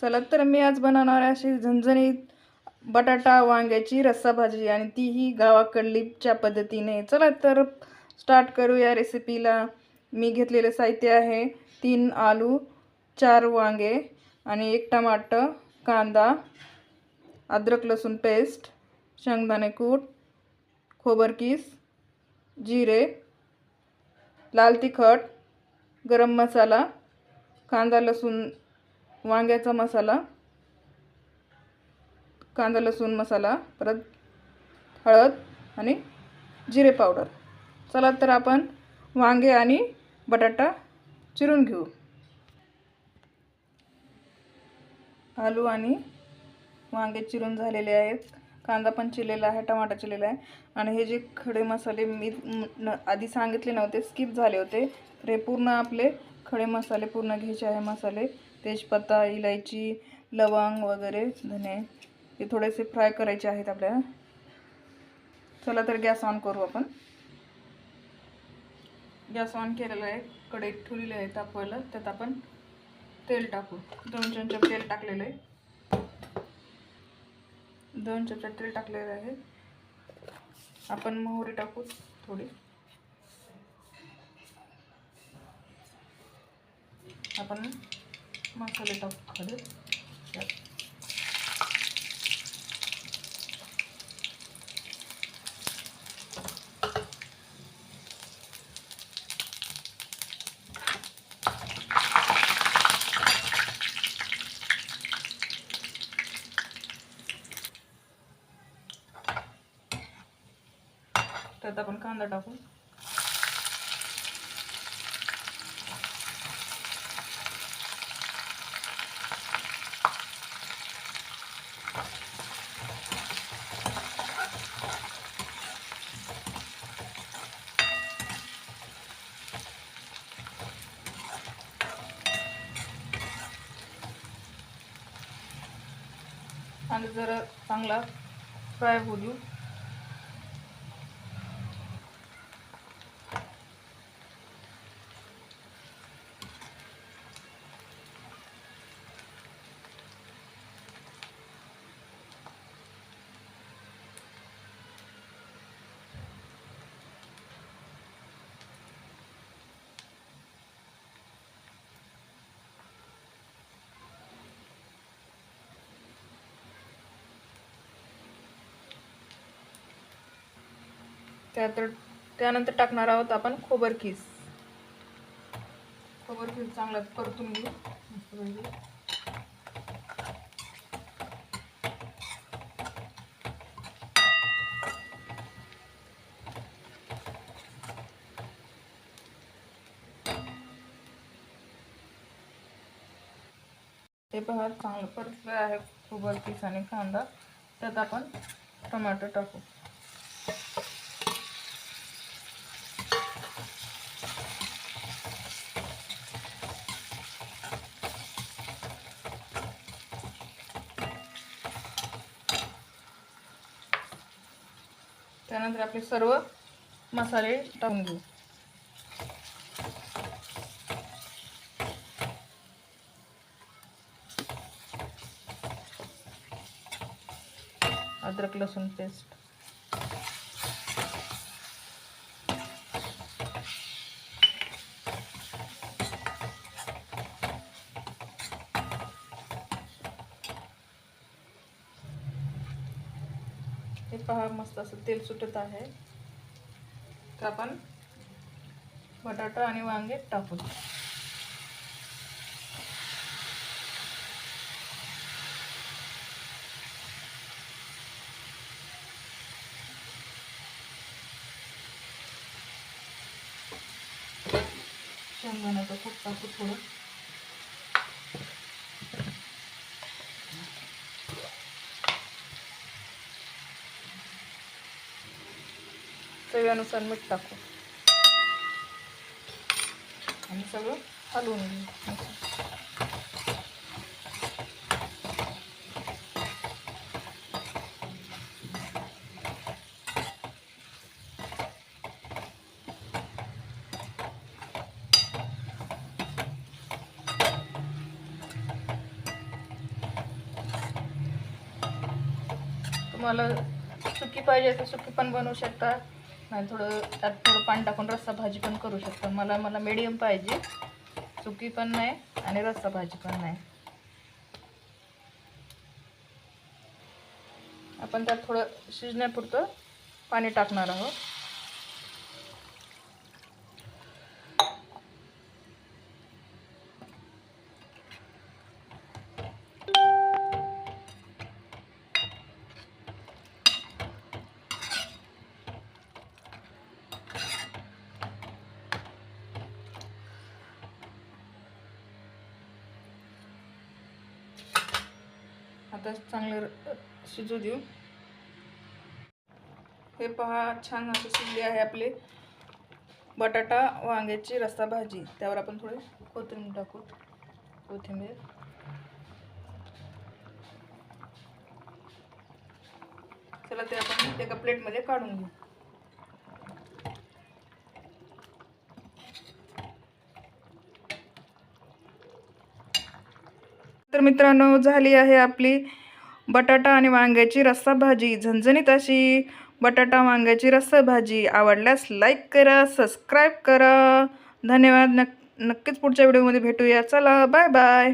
चला तर मी आज बनवणार आहे अशी झणझणीत बटाटा वांग्याची रस्सा भाजी आणि तीही गावाकडलीच्या पद्धतीने. चला तर स्टार्ट करूया रेसिपीला मी घेतलेलं साहित्य आहे तीन आलू चार वांगे आणि एक टमाटर कांदा अद्रक लसूण पेस्ट शेंगदाणे कूट खोबरकीस जिरे लाल तिखट गरम मसाला कांदा लसूण वांग्याचा मसाला कांदा लसूण मसाला परत हळद आणि जिरे पावडर. चला तर आपण वांगे आणि बटाटा चिरून घेऊ. आलू आणि वांगे चिरून झालेले आहेत. कांदा पण चिरलेला आहे टमाटा चिरलेला आहे. आणि हे जे खडे मसाले मी न- आधी सांगितले नव्हते स्किप झाले होते. तर हे पूर्ण आपले खडे मसाले पूर्ण घ्यायचे आहे मसाले. तेजपत्ता इलायची लवंग वगैरे धने. हे थोडेसे फ्राय करायचे आहेत आपल्याला. चला तर गॅस ऑन करू आपण. गॅस ऑन केलेला आहे. कढईत ठेवलेले आहे तापवायला त्यात आपण तेल टाकू. दोन चमचे तेल टाकलेलं आहे. दोन चमचा तेल टाकलेलं आहे. आपण मोहरी टाकू थोडी. आपण मसाले टाकू त्यात. त्यात आपण कांदा टाकू आणि जरा चांगला फ्राय होऊ देऊ. त्यात त्यानंतर टाकणार आहोत आपण खोबर खीस. खोबर खीस चांगला परतून घेऊ. हे पहा चांगलं परतलं आहे खोबर किस आणि कांदा. त्यात आपण टमाटर टाकू. त्यानंतर आपले सर्व मसाले टाकून घेऊ. अद्रक लसूण पेस्ट हे पहा मस्त असं तेल सुटत आहे. तर आपण बटाटा आणि वांगे टाकू शेंगदाण्याचा खूप टाकू थोडं. चवीनुसार मीठ टाकू. आणि सगळं हलवून तुम्हाला सुकी पाहिजे तर सुकी पण बनवू शकता. नाही थोडं त्यात थोडं पाणी टाकून रस्सा भाजी पण करू शकतो. मला मला मीडियम पाहिजे. सुकी पण नाही आणि रस्सा भाजी पण नाही. आपण त्यात थोडं शिजण्यापुरतं पाणी टाकणार आहोत. आता चांगलं र- शिजू देऊ. हे पहा छान असे शिजले आहे आपले. बटाटा वांग्याची रस्सा भाजी. त्यावर आपण थोडे कोथिंबीर टाकू. कोथिंबीर. चला ते आपण एका प्लेटमध्ये काढून घेऊ. तर मित्रांनो झाली आहे आपली बटाटा आणि वांग्याची रस्सा भाजी. झणझणीत अशी बटाटा वांग्याची रस्सा भाजी. आवडल्यास लाईक करा सबस्क्राईब करा. धन्यवाद. नक् नक्कीच पुढच्या व्हिडिओमध्ये भेटूया. चला बाय बाय